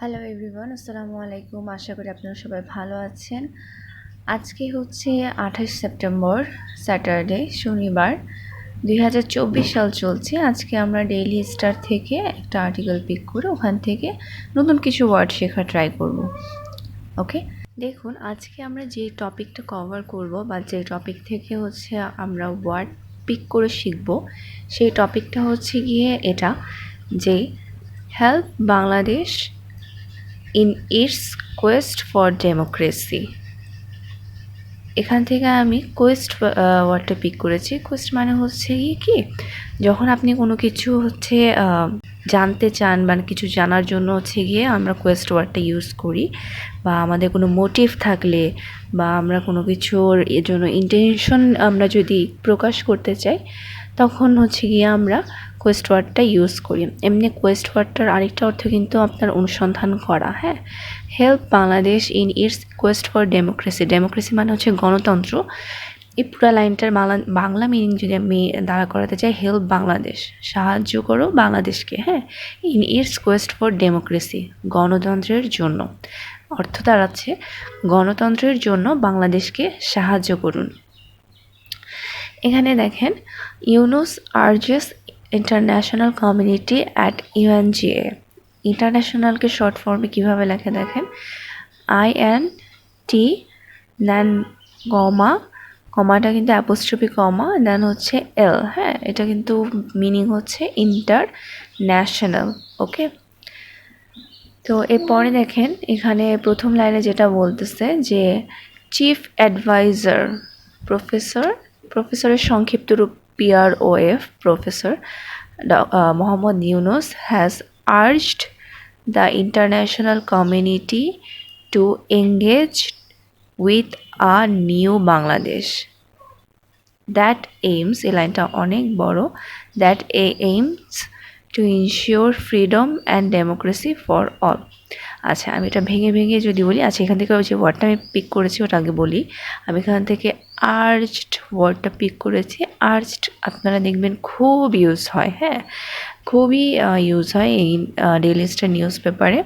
Hello everyone আসসালামু আলাইকুম আশা করি আপনারা সবাই ভালো আছেন। আজকে হচ্ছে আঠাশ সেপ্টেম্বর, স্যাটারডে, শনিবার। দুই হাজার চব্বিশ সাল চলছে। আজকে আমরা ডেইলি স্টার থেকে একটা আর্টিকেল পিক করে ওখান থেকে নতুন কিছু ওয়ার্ড শেখা ট্রাই করব। ওকে দেখুন, আজকে আমরা যে টপিকটা কভার করব বা যে টপিক থেকে হচ্ছে আমরা ওয়ার্ড পিক করে শিখব, সেই টপিকটা হচ্ছে গিয়ে এটা যে help Bangladesh in its quest for democracy এখান থেকে আমি কোয়েস্ট ওয়ার্ডটা পিক করেছি। কোয়েস্ট মানে হচ্ছে গিয়ে কি? যখন আপনি কোনো কিছু হচ্ছে জানতে চান বা কিছু জানার জন্য হচ্ছে গিয়ে আমরা কোয়েস্ট ওয়ার্ডটা ইউজ করি বা আমাদের কোনো মোটিভ থাকলে বা আমরা কোনো কিছুর এর জন্য ইন্টেনশন আমরা যদি প্রকাশ করতে চাই, তখন হচ্ছে গিয়ে আমরা কোয়েস্ট ওয়ার্ডটা ইউজ করি। এমনি কোয়েস্ট ওয়ার্ডটার আরেকটা অর্থ কিন্তু আপনার অনুসন্ধান করা হ্যাঁ? Help Bangladesh in its quest for democracy democracy মানে হচ্ছে গণতন্ত্র। এই পুরো লাইনটার বাংলা বাংলা মিনিং যদি আমি দাঁড়া করাতে চাই হেল্প বাংলাদেশ সাহায্য করো বাংলাদেশকে হ্যাঁ? In its quest for democracy গণতন্ত্রের জন্য। অর্থ দাঁড়াচ্ছে, গণতন্ত্রের জন্য বাংলাদেশকে সাহায্য করুন। এখানে দেখেন, Yunus urges international community at UNGA ইন্টারন্যাশনালকে short ফর্মে কীভাবে লেখে দেখেন? আই এন টি দেন গমা কমাটা কিন্তু অ্যাপোস্ট্রপি কমা দেন হচ্ছে এল হ্যাঁ? এটা কিন্তু মিনিং হচ্ছে ইন্টার ন্যাশনাল ওকে তো এরপরে দেখেন, এখানে প্রথম লাইনে যেটা বলতেছে যে চিফ অ্যাডভাইজার প্রফেসর প্রফেসরের সংক্ষিপ্ত রূপ PROF Professor uh, Mohammad Yunus has urged the international community to engage with a new Bangladesh that aims লাইনটা অনেক বড় that aims to ensure freedom and democracy for all আচ্ছা আমি এটা ভেঙে ভেঙে যদি বলি আচ্ছা এখান থেকে ওই যে ওয়ার্ডটা আমি পিক করেছি, ওটা আগে বলি। আমি এখান থেকে আর্জড ওয়ার্ডটা পিক করেছি। আর্জড আপনারা দেখবেন খুব ইউজ হয় হ্যাঁ? খুবই ইউজ হয় এই ডেলি স্টার নিউজ পেপারে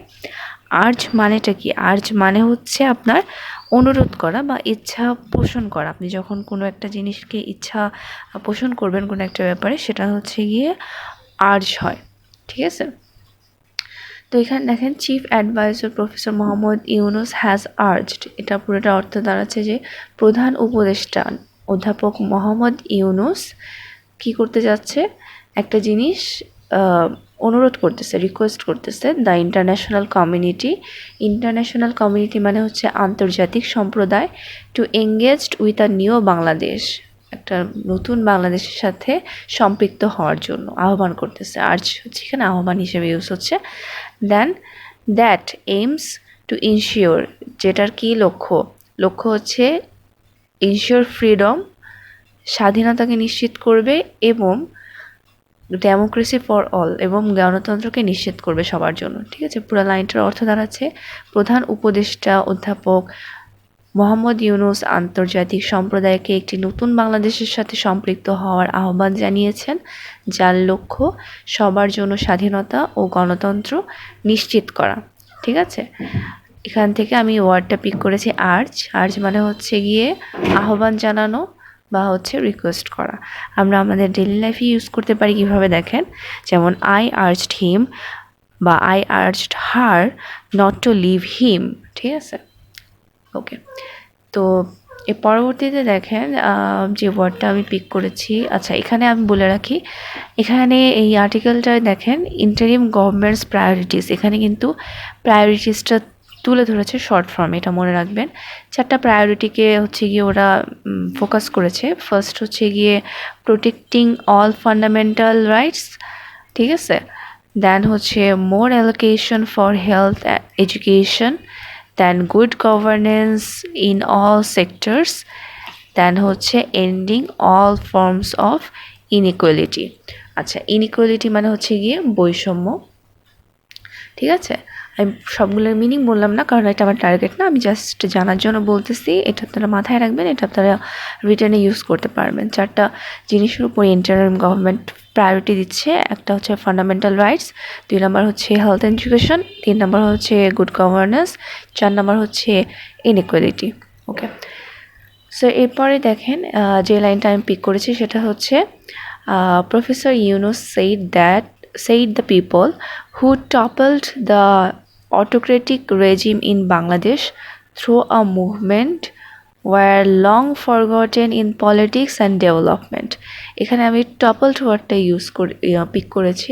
আর্জ মানেটা কি? আর্জ মানে হচ্ছে আপনার অনুরোধ করা বা ইচ্ছা পোষণ করা। আপনি যখন কোনো একটা জিনিসকে ইচ্ছা পোষণ করবেন কোনো একটা ব্যাপারে, সেটা হচ্ছে গিয়ে আর্জ হয়, ঠিক আছে? তো এখানে দেখেন chief adviser professor Mohammad Yunus has urged এটা পুরোটা অর্থ দাঁড়াচ্ছে যে প্রধান উপদেষ্টা অধ্যাপক মোহাম্মদ ইউনুস কি করতে যাচ্ছে? একটা জিনিস অনুরোধ করতেছে রিকোয়েস্ট করতেছে the international community international community মানে হচ্ছে আন্তর্জাতিক সম্প্রদায় to engaged with a new Bangladesh একটা নতুন বাংলাদেশের সাথে সম্পৃক্ত হওয়ার জন্য আহ্বান করতেছে। আর্জ হচ্ছে এখানে আহ্বান হিসেবে ইউজ হচ্ছে then that aims to ensure যেটার কি লক্ষ্য? লক্ষ্য হচ্ছে ইনশিওর ফ্রিডম স্বাধীনতাকে নিশ্চিত করবে এবং ডেমোক্রেসি ফর অল এবং গণতন্ত্রকে নিশ্চিত করবে সবার জন্য। ঠিক আছে? পুরো লাইনটার অর্থ দাঁড়াচ্ছে, প্রধান উপদেষ্টা, অধ্যাপক মোহাম্মদ ইউনুস আন্তর্জাতিক সম্প্রদায়কে একটি নতুন বাংলাদেশের সাথে সম্পৃক্ত হওয়ার আহ্বান জানিয়েছেন, যার লক্ষ্য সবার জন্য স্বাধীনতা ও গণতন্ত্র নিশ্চিত করা। ঠিক আছে? এখান থেকে আমি ওয়ার্ডটা পিক করেছি, আর্চ। আর্চ মানে হচ্ছে গিয়ে আহ্বান জানানো বা হচ্ছে রিকোয়েস্ট করা। আমরা আমাদের ডেলি লাইফে ইউজ করতে পারি কীভাবে দেখেন? যেমন আই আর্চড হিম বা I urged her not to leave him ঠিক আছে? ওকে তো এর পরবর্তীতে দেখেন যে ওয়ার্ডটা আমি পিক করেছি আচ্ছা এখানে আমি বলে রাখি, এখানে এই আর্টিকেলটায় দেখেন ইন্টারিম গভর্নমেন্টস প্রায়োরিটিস এখানে কিন্তু প্রায়োরিটিসটা তুলে ধরেছে শর্ট ফর্ম এটা মনে রাখবেন। চারটা প্রায়োরিটিকে হচ্ছে গিয়ে ওরা ফোকাস করেছে। ফার্স্ট হচ্ছে গিয়ে প্রোটেক্টিং অল ফান্ডামেন্টাল রাইটস ঠিক আছে? দেন হচ্ছে more allocation for health education then good governance in all sectors then হচ্ছে ending all forms of inequality আচ্ছা ইনইকুয়ালিটি মানে হচ্ছে গিয়ে বৈষম্য, ঠিক আছে? আমি সবগুলোর মিনিং বললাম না, কারণ এটা আমার টার্গেট না। আমি জাস্ট জানার জন্য বলতেছি, এটা আপনারা মাথায় রাখবেন, এটা আপনারা রিটার্নে ইউজ করতে পারবেন। চারটা জিনিসের উপর ইন্টারনাল গভর্নমেন্ট প্রায়োরিটি দিচ্ছে। একটা হচ্ছে ফান্ডামেন্টাল রাইটস দুই নম্বর হচ্ছে হেলথ এডুকেশন তিন নম্বর হচ্ছে গুড গভর্নেন্স চার নম্বর হচ্ছে ইনইকুয়ালিটি ওকে সো এরপরে দেখেন যে লাইনটা আমি পিক করেছি সেটা হচ্ছে professor Yunus said that said the people who toppled the autocratic regime in Bangladesh through a movement were long forgotten in politics and development এখানে আমি টপলড ওয়ার্ডটা ইউজ করে পিক করেছি।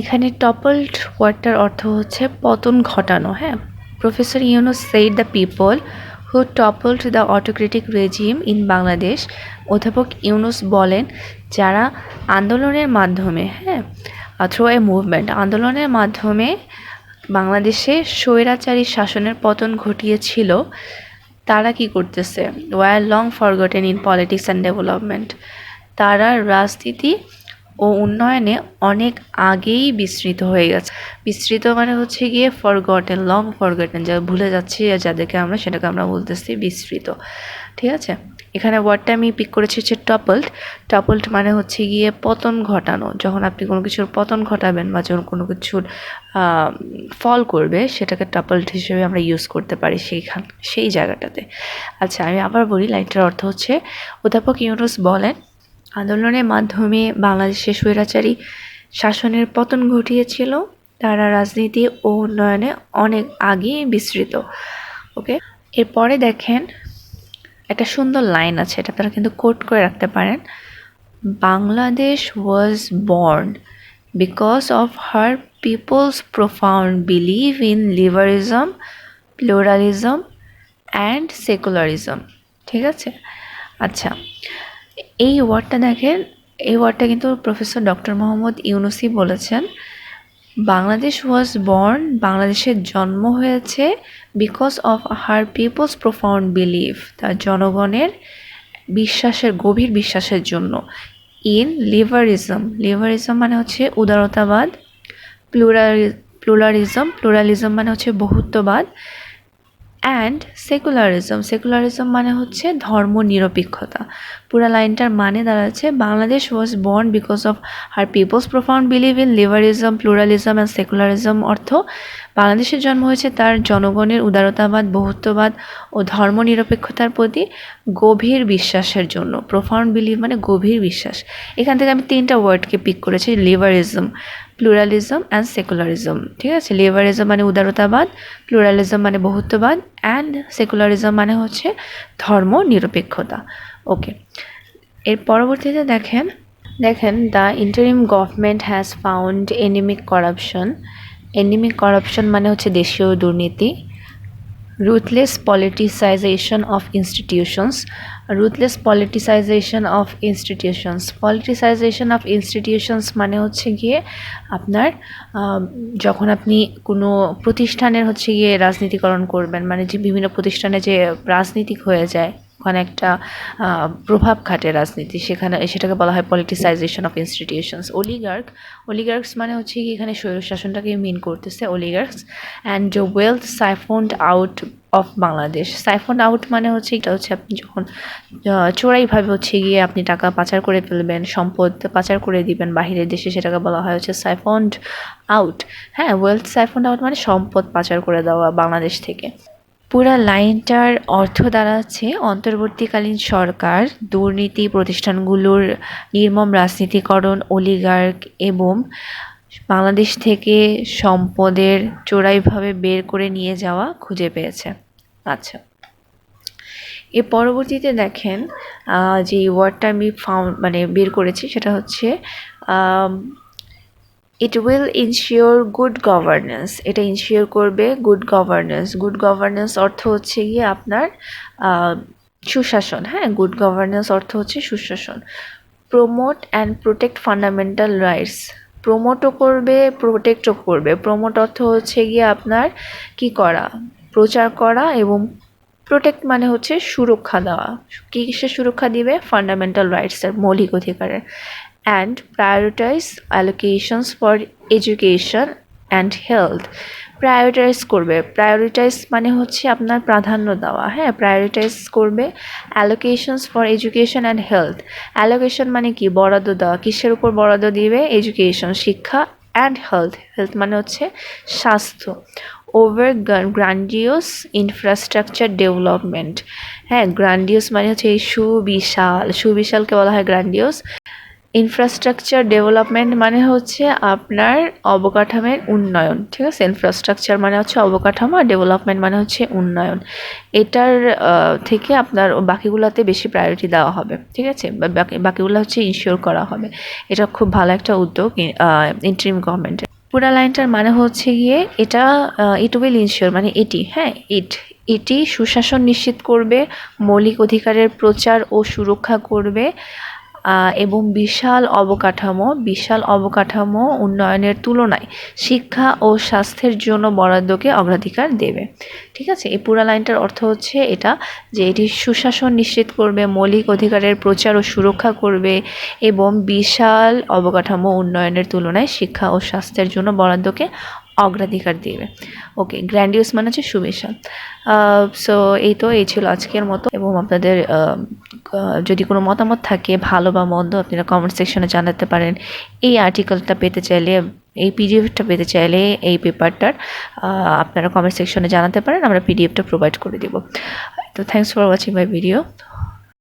এখানে টপলড ওয়ার্ডটার অর্থ হচ্ছে পতন ঘটানো হ্যাঁ? Professor Yunus said the people who toppled the autocratic regime in Bangladesh অধ্যাপক ইউনুস বলেন, যারা আন্দোলনের মাধ্যমে হ্যাঁ থ্রো এ মুভমেন্ট আন্দোলনের মাধ্যমে বাংলাদেশে স্বৈরাচারী শাসনের পতন ঘটিয়েছিল, তারা কি করতেছে? Were long forgotten in politics and development তারা রাজনীতি ও উন্নয়নে অনেক আগেই বিস্তৃত হয়ে গেছে। বিস্তৃত মানে হচ্ছে গিয়ে ফরগটেন লং ফরগটেন যা ভুলে যাচ্ছি যাদেরকে আমরা সেটাকে আমরা বলতেছি বিস্তৃত। ঠিক আছে? এখানে ওয়ার্ডটা আমি পিক করেছি হচ্ছে টপল্ড টপল্ড মানে হচ্ছে গিয়ে পতন ঘটানো। যখন আপনি কোনো কিছুর পতন ঘটাবেন বা যখন কোনো কিছুর ফল করবে, সেটাকে টপল্ড হিসেবে আমরা ইউজ করতে পারি সেইখান, সেই জায়গাটাতে। আচ্ছা আমি আবার বলি, লাইনটার অর্থ হচ্ছে, অধ্যাপক ইউনুস বলেন, আন্দোলনের মাধ্যমে বাংলাদেশে স্বৈরাচারী শাসনের পতন ঘটিয়েছিল। তারা রাজনীতি ও উন্নয়নে অনেক আগেই বিস্তৃত। ওকে এরপরে দেখেন একটা সুন্দর লাইন আছে, এটা আপনারা কিন্তু কোট করে রাখতে পারেন। Bangladesh was born because of her people's profound belief in liberalism pluralism and secularism ঠিক আছে? আচ্ছা এই ওয়ার্ডটা দেখেন, এই ওয়ার্ডটা কিন্তু প্রফেসর ডক্টর মোহাম্মদ ইউনুসি বলেছেন। বাংলাদেশ ওয়াজ বর্ন বাংলাদেশের জন্ম হয়েছে because of her people's profound belief তার জনগণের বিশ্বাসের, গভীর বিশ্বাসের জন্য। ইন লিভারিজম লিভারিজম মানে হচ্ছে উদারতাবাদ প্লুরারি প্লুরালিজম প্লুরালিজম মানে হচ্ছে বহুত্ববাদ। অ্যান্ড সেকুলারিজম সেকুলারিজম মানে হচ্ছে ধর্ম নিরপেক্ষতা পুরা লাইনটার মানে দাঁড়াচ্ছে, Bangladesh was born because of her people's profound belief in liberalism pluralism and secularism অর্থ বাংলাদেশের জন্ম হয়েছে তার জনগণের উদারতাবাদ, বহুত্ববাদ ও ধর্ম নিরপেক্ষতার প্রতি গভীর বিশ্বাসের জন্য। প্রফাউন্ড বিলিভ মানে গভীর বিশ্বাস। এখান থেকে আমি তিনটা ওয়ার্ডকে পিক করেছি লিবারিজম প্লুরালিজম অ্যান্ড সেকুলারিজম ঠিক আছে? লিবারিজম মানে উদারতাবাদ প্লুরালিজম মানে বহুত্ববাদ অ্যান্ড সেকুলারিজম মানে হচ্ছে ধর্ম নিরপেক্ষতা। ওকে এর পরবর্তীতে দেখেন দেখেন the interim government has found endemic corruption endemic corruption মানে হচ্ছে দেশীয় দুর্নীতি। Ruthless politicization of institutions ruthless politicization of institutions politicization of institutions মানে হচ্ছে গিয়ে আপনার যখন আপনি কোনো প্রতিষ্ঠানের হচ্ছে গিয়ে রাজনীতিকরণ করবেন মানে যে বিভিন্ন প্রতিষ্ঠানে যে রাজনীতিক হয়ে যায় ওখানে একটা প্রভাব খাটে রাজনীতি। সেখানে, সেটাকে বলা হয় politicisation of institutions oligarch oligarchs মানে হচ্ছে কি, এখানে স্বৈরশাসনটাকে মিন করতেছে oligarchs and wealth siphoned out of Bangladesh siphoned out মানে হচ্ছে, এটা হচ্ছে আপনি যখন চোরাইভাবে হচ্ছে গিয়ে আপনি টাকা পাচার করে ফেলবেন, সম্পদ পাচার করে দিবেন বাহিরের দেশে, সেটাকে বলা হয় হচ্ছে সাইফন্ড আউট হ্যাঁ ওয়েলথ সাইফন্ড আউট মানে সম্পদ পাচার করে দেওয়া বাংলাদেশ থেকে। পুরা লাইনটার অর্থ দাঁড়াচ্ছে অন্তর্বর্তীকালীন সরকার, দুর্নীতি প্রতিষ্ঠানগুলোর নির্মম রাজনীতিকরণ, অলিগার্ক এবং বাংলাদেশ থেকে সম্পদের চোরাইভাবে বের করে নিয়ে যাওয়া খুঁজে পেয়েছে। আচ্ছা। এর পরবর্তীতে দেখেন যে ওয়ার্ডটা আমি ফাউন্ড মানে বের করেছি সেটা হচ্ছে it will ensure good governance এটা ইনশিওর করবে গুড গভর্নেন্স গুড গভর্নেন্স অর্থ হচ্ছে গিয়ে আপনার সুশাসন। হ্যাঁ গুড গভর্নেন্স অর্থ হচ্ছে সুশাসন। Promote and protect fundamental rights প্রমোটও করবে প্রোটেক্টও করবে। প্রমোট অর্থ হচ্ছে গিয়ে আপনার কি করা? প্রচার করা এবং প্রোটেক্ট মানে হচ্ছে সুরক্ষা দেওয়া। কী কিসের সুরক্ষা দিবে? ফান্ডামেন্টাল রাইটসের মৌলিক অধিকারের। And prioritize allocations for education and health. Prioritise করবে। প্রায়োরিটাইজ মানে হচ্ছে আপনার প্রাধান্য দেওয়া। হ্যাঁ প্রায়োরিটাইজ করবে allocations for education and health allocation মানে কি? বরাদ্দ দেওয়া। কিসের উপর বরাদ্দ দিবে? এডুকেশন শিক্ষা অ্যান্ড হেলথ হেলথ মানে হচ্ছে স্বাস্থ্য। ওভার গ্র্যান্ডিওস ইনফ্রাস্ট্রাকচার ডেভেলপমেন্ট হ্যাঁ গ্র্যান্ডিওস মানে হচ্ছে এই সুবিশাল। সুবিশালকে বলা হয় গ্র্যান্ডিওস ইনফ্রাস্ট্রাকচার ডেভেলপমেন্ট মানে হচ্ছে আপনার অবকাঠামোর উন্নয়ন, ঠিক আছে? ইনফ্রাস্ট্রাকচার মানে হচ্ছে অবকাঠামো আর ডেভেলপমেন্ট মানে হচ্ছে উন্নয়ন। এটার থেকে আপনার বাকিগুলোতে বেশি প্রায়োরিটি দেওয়া হবে, ঠিক আছে? বাকি, বাকিগুলো হচ্ছে ইনশিওর করা হবে। এটা খুব ভালো একটা উদ্যোগ ইন্টারিম গভর্নমেন্টের পুরা লাইনটার মানে হচ্ছে গিয়ে এটা ইট উইল ইনশিওর মানে এটি হ্যাঁ? ইট এটি সুশাসন নিশ্চিত করবে, মৌলিক অধিকারের প্রচার ও সুরক্ষা করবে এবং বিশাল অবকাঠামো বিশাল অবকাঠামো উন্নয়নের তুলনায় শিক্ষা ও স্বাস্থ্যের জন্য বরাদ্দকে অগ্রাধিকার দেবে। ঠিক আছে? এই পুরা লাইনটার অর্থ হচ্ছে এটা, যে এটি সুশাসন নিশ্চিত করবে, মৌলিক অধিকারের প্রচার ও সুরক্ষা করবে এবং বিশাল অবকাঠামো উন্নয়নের তুলনায় শিক্ষা ও স্বাস্থ্যের জন্য বরাদ্দকে অগ্রাধিকার দিবে। ওকে গ্র্যান্ডিউস মানে হচ্ছে সুবিশাল। সো এই তো, এই ছিল আজকের মতো এবং আপনাদের যদি কোনো মতামত থাকে, ভালো বা মন্দ, আপনারা কমেন্ট সেকশনে জানাতে পারেন। এই আর্টিকেলটা পেতে চাইলে, এই পিডিএফটা পেতে চাইলে এই পেপারটার আপনারা কমেন্ট সেকশনে জানাতে পারেন, আমরা পিডিএফটা প্রোভাইড করে দিব। তো thanks for watching my video